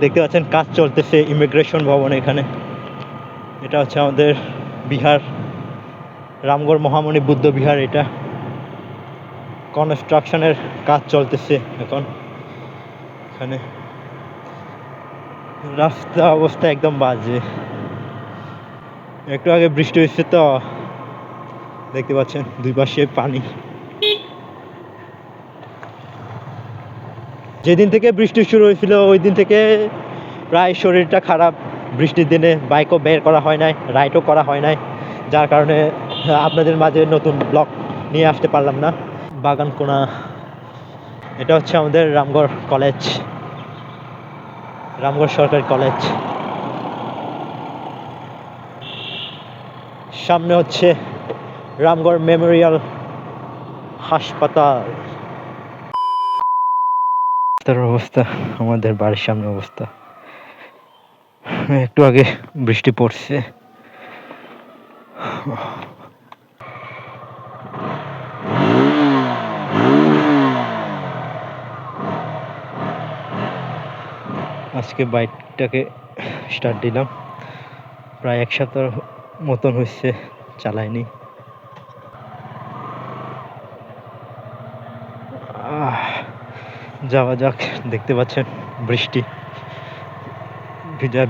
দেখতে পাচ্ছেন কাজ চলতেছে ইমিগ্রেশন ভবন এখানে। এটা হচ্ছে আমাদের বিহার, রামগড় মহামণি বুদ্ধ বিহার এটা। কনস্ট্রাকশনের কাজ চলতেছে এখন। এখানে রাস্তা অবস্থা একদম বাজে। একটু আগে বৃষ্টি হয়েছে তো। দেখতে পাচ্ছেন দুই পাশে পানি। যেদিন থেকে বৃষ্টি শুরু হয়েছিল ওই দিন থেকে প্রায় শরীরটা খারাপ। বৃষ্টির দিনে বাইকও বের করা হয় নাই রাইডও করা হয় নাই। যার কারণে আপনাদের মাঝে নতুন ব্লগ নিয়ে আসতে পারলাম না। বাগান কোনা এটা হচ্ছে আমাদের রামগড় কলেজ রামগড় সরকারি কলেজ সামনে হচ্ছে রামগড় মেমোরিয়াল হাসপাতাল। তার অবস্থা, আমাদের বাড়ির সামনে অবস্থা। একটু আগে বৃষ্টি পড়ছে। আজকে বাইকটাকে স্টার্ট দিলাম। প্রায় এক সপ্তাহ মতন হচ্ছে চালাইনি। যাওয়া যাক, দেখতে পাচ্ছেন বৃষ্টি।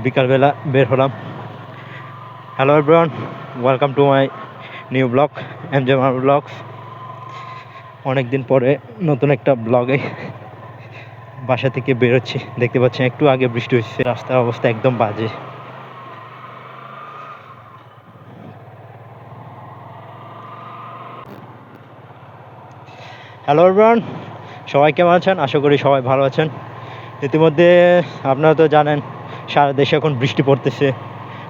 বিকালবেলা বের হলাম। Hello everyone welcome to my new blog M J মার ব্লগস অনেকদিন পরে নতুন একটা ব্লগে বাসা থেকে বেরোচ্ছি। দেখতে পাচ্ছেন, একটু আগে বৃষ্টি হচ্ছে রাস্তার অবস্থা একদম বাজে। হ্যালো এভরিওয়ান সবাই কেমন আছেন? আশা করি সবাই ভালো আছেন। ইতিমধ্যে আপনারা তো জানেন, সারা দেশে এখন বৃষ্টি পড়তেছে।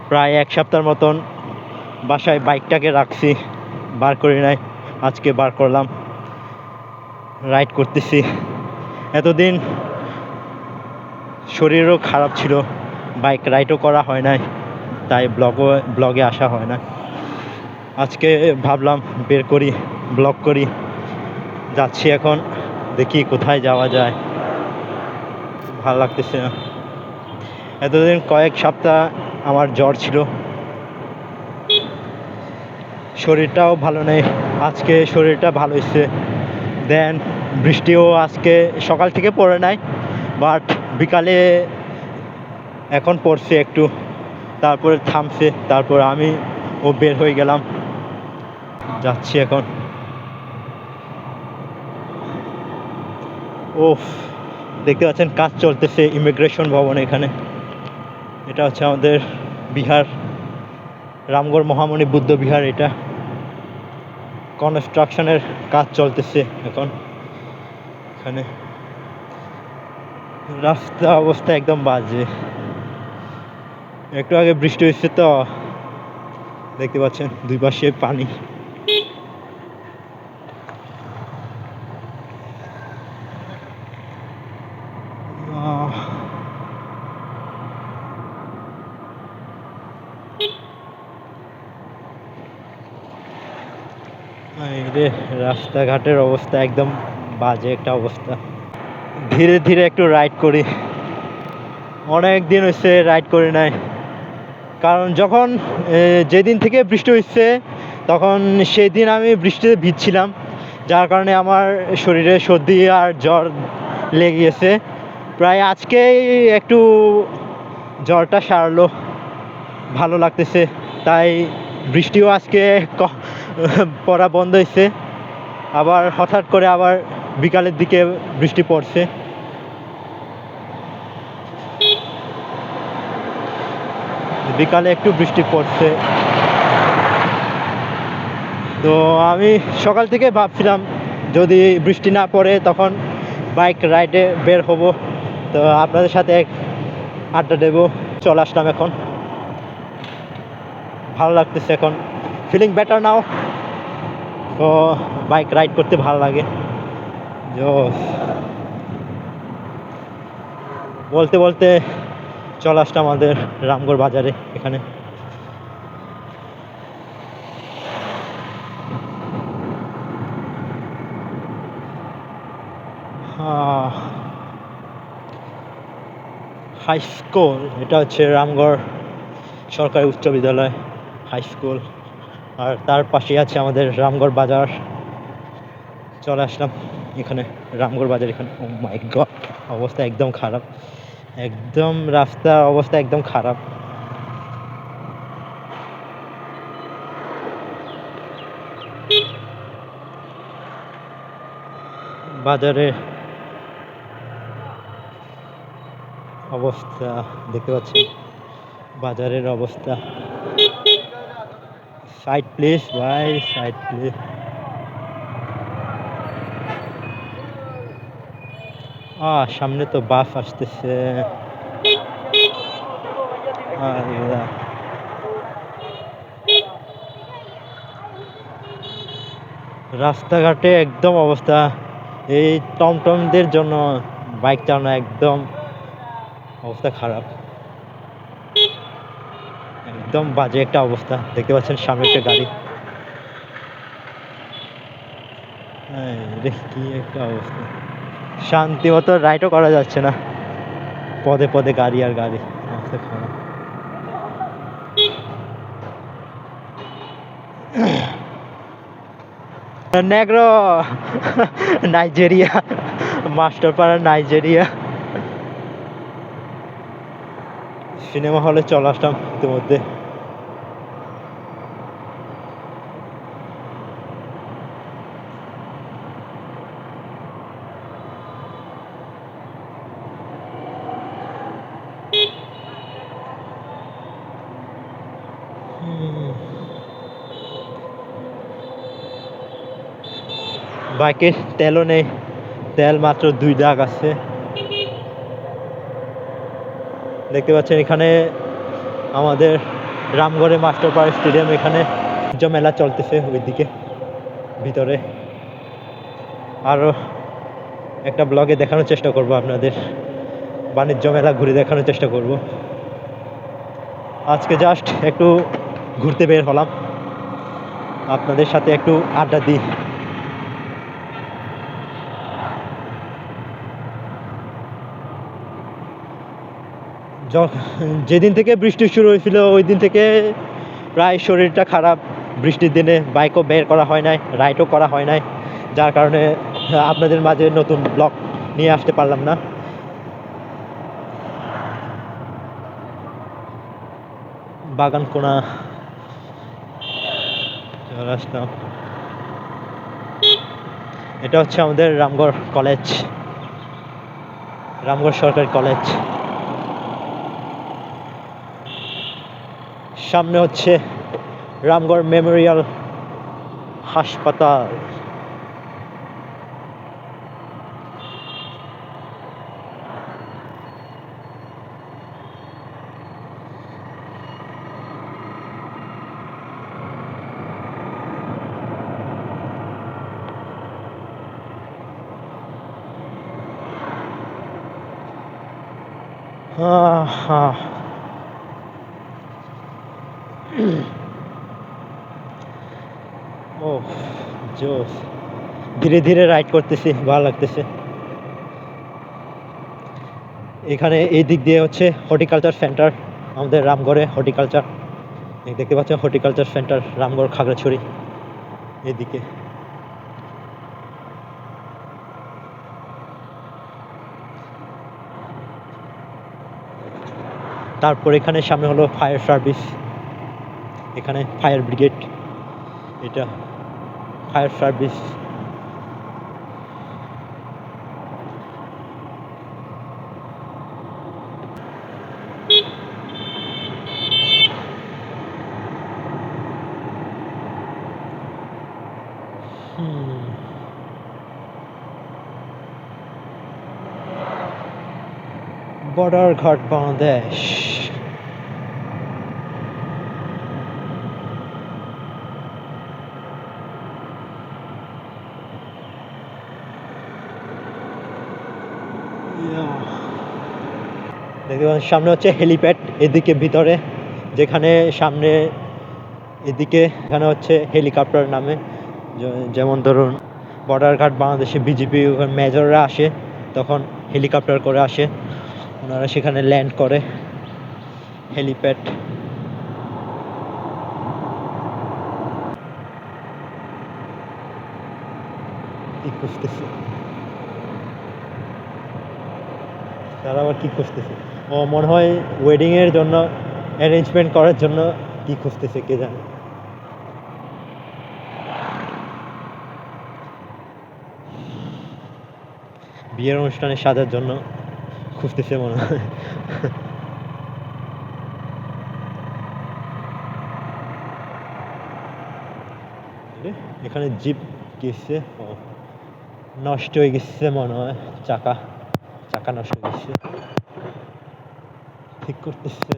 প্রায় এক সপ্তাহের মতন বাসায় বাইকটাকে রাখছি, বার করি নাই, আজকে বার করলাম। রাইড করতেছি। এতদিন শরীরও খারাপ ছিল, বাইক রাইডও করা হয় নাই, তাই ব্লগও, ব্লগে আসা হয় না। আজকে ভাবলাম বের করি, ব্লগ করি। যাচ্ছি এখন দেখি কোথায় যাওয়া যায়। ভালো লাগতেছে না। এতদিন কয়েক সপ্তাহ আমার জ্বর ছিল। শরীরটাও ভালো নেই। আজকে শরীরটা ভালো হয়েছে। দেন বৃষ্টিও আজকে সকাল থেকে পড়ে নাই বাট বিকালে এখন পড়ছে একটু। তারপরে থামছে, তারপর আমি ও বের হয়ে গেলাম। যাচ্ছি এখন। ওফ দেখতে পাচ্ছেন কাজ চলতেছে ইমিগ্রেশন ভবন এখানে। এটা হচ্ছে আমাদের বিহার, রামগড় মহামণি বুদ্ধ বিহার এটা। কনস্ট্রাকশনের কাজ চলতেছে এখন। এখানে রাস্তা অবস্থা একদম বাজে। একটু আগে বৃষ্টি হয়েছে তো, দেখতে পাচ্ছেন দুই পাশে পানি। রে রাস্তাঘাটের অবস্থা একদম বাজে একটা অবস্থা। ধীরে ধীরে একটু রাইড করি। অনেক দিন হচ্ছে রাইড করি নাই। কারণ যখন যেদিন থেকে বৃষ্টি হচ্ছে তখন সেই দিন আমি বৃষ্টিতে ভিজছিলাম। যার কারণে আমার শরীরে সর্দি আর জ্বর লেগে গেছে। প্রায় আজকেই একটু জ্বরটা সারলো। ভালো লাগতেছে। তাই বৃষ্টিও আজকে পড়া বন্ধ হয়েছে আবার হঠাৎ করে আবার বিকালের দিকে বৃষ্টি পড়ছে। বিকালে একটু বৃষ্টি পড়ছে। তো আমি সকাল থেকে ভাবছিলাম, যদি বৃষ্টি না পড়ে তখন বাইক রাইডে বের হব। তো আপনাদের সাথে এক আড্ডা দেবো। চলে আসলাম এখন। ভালো লাগতেছে এখন। ফিলিং বেটার নাও তো বাইক রাইড করতে ভালো লাগে। বলতে বলতে চলে আসলাম আমাদের রামগড় বাজারে এখানে। হাই স্কুল এটা হচ্ছে রামগড় সরকারি উচ্চ বিদ্যালয়। হাই স্কুল আর তার পাশে আছে আমাদের রামগড় বাজার। চলে আসলাম এখানে, রামগড় বাজার এখানে। ও মাই গড অবস্থা একদম খারাপ। একদম রাস্তার অবস্থা একদম খারাপ। বাজারে অবস্থা, দেখতে পাচ্ছি বাজারের অবস্থা। সাইড প্লেস ভাই সাইড প্লেস আহ সামনে তো বাস আসতেছে। রাস্তাঘাটে একদম অবস্থা। এই টমটমদের জন্য বাইক চালানো একদম অবস্থা খারাপ। একদম বাজে একটা অবস্থা। দেখতে পাচ্ছেন সামনে একটা গাড়ি। কি একটা অবস্থা। শান্তি মতো রাইডও করা যাচ্ছে না। পদে পদে গাড়ি আর গাড়ি। অবস্থা খারাপ। Negro, Nigeria Masterpara Nigeria. Cinema হলে চলে আসলাম ইতিমধ্যে। বাইকে তেলও নেই। তেল মাত্র দুই দাগ আছে। দেখতে পাচ্ছেন এখানে আমাদের রামগড়ে মাস্টার মাস্টারপাড়া স্টেডিয়াম এখানে মেলা চলতেছে ওইদিকে, ভিতরে। আরও একটা ব্লগে দেখানোর চেষ্টা করব আপনাদের। বাণিজ্য মেলা ঘুরে দেখানোর চেষ্টা করব। আজকে জাস্ট একটু ঘুরতে বের হলাম। আপনাদের সাথে একটু আড্ডা দিই। যেদিন থেকে বৃষ্টি শুরু হয়েছিল, ওই দিন থেকে প্রায় শরীরটা খারাপ। বৃষ্টির দিনে বাইকও বের করা হয় নাই রাইডও করা হয় নাই। যার কারণে আপনাদের মাঝে নতুন ব্লগ নিয়ে আসতে পারলাম না। বাগান কোনা। এটা হচ্ছে আমাদের রামগড় কলেজ রামগড় সরকারি কলেজ সামনে হচ্ছে রামগড় মেমোরিয়াল হাসপাতাল আহ, আহ। ও জোস ধীরে ধীরে রাইড করতেছি, ভালো লাগতেছে। এখানে এই দিক দিয়ে হচ্ছে হর্টিকালচার সেন্টার আমাদের রামগড়ে হর্টিকালচার দেখতে পাচ্ছেন হর্টিকালচার সেন্টার রামগড় খাগড়াছড়ি, এদিকে। তারপর এখানে সামনে হলো ফায়ার সার্ভিস এখানে ফায়ার ব্রিগেড এটা। Fire service border Ghat Bangladesh দেখতে পাচ্ছেন সামনে হচ্ছে হেলিপ্যাড এদিকে ভিতরে, যেখানে সামনে এদিকে, এখানে হচ্ছে হেলিকপ্টার নামে যেমন ধরুন বর্ডার ঘাট বাংলাদেশে বিজেপি মেজররা আসে, তখন হেলিকপ্টার করে আসে, ওনারা সেখানে ল্যান্ড করে হেলিপ্যাড তারা আবার কি খুঁজতেছে? মনে হয় ওয়েডিং এর জন্য অ্যারেঞ্জমেন্ট করার জন্য কি খুঁজতেছে, কে জানে। বিয়ের অনুষ্ঠানে সাজার জন্য খুঁজতেছে মনে হয়। এখানে জিপ গেছে। নষ্ট হয়ে গেছে মনে হয়, চাকা। চাকা নষ্ট হয়ে গেছে। ঠিক করতেছে।